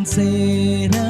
Mansena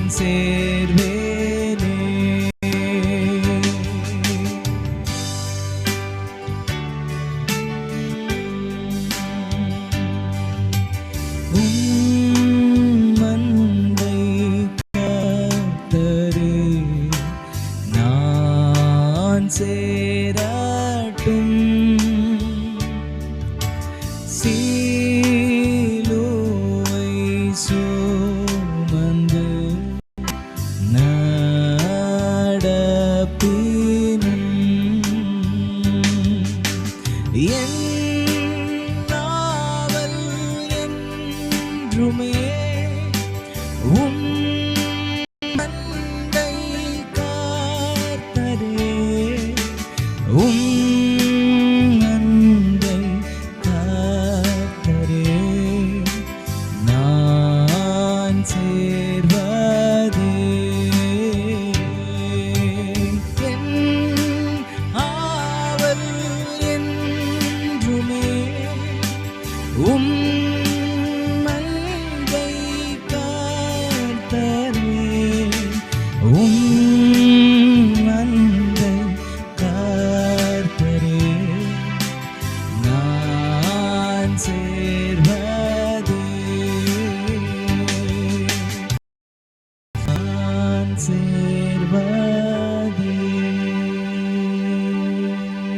நான் சேர்வேனே. சேராட்டும். 我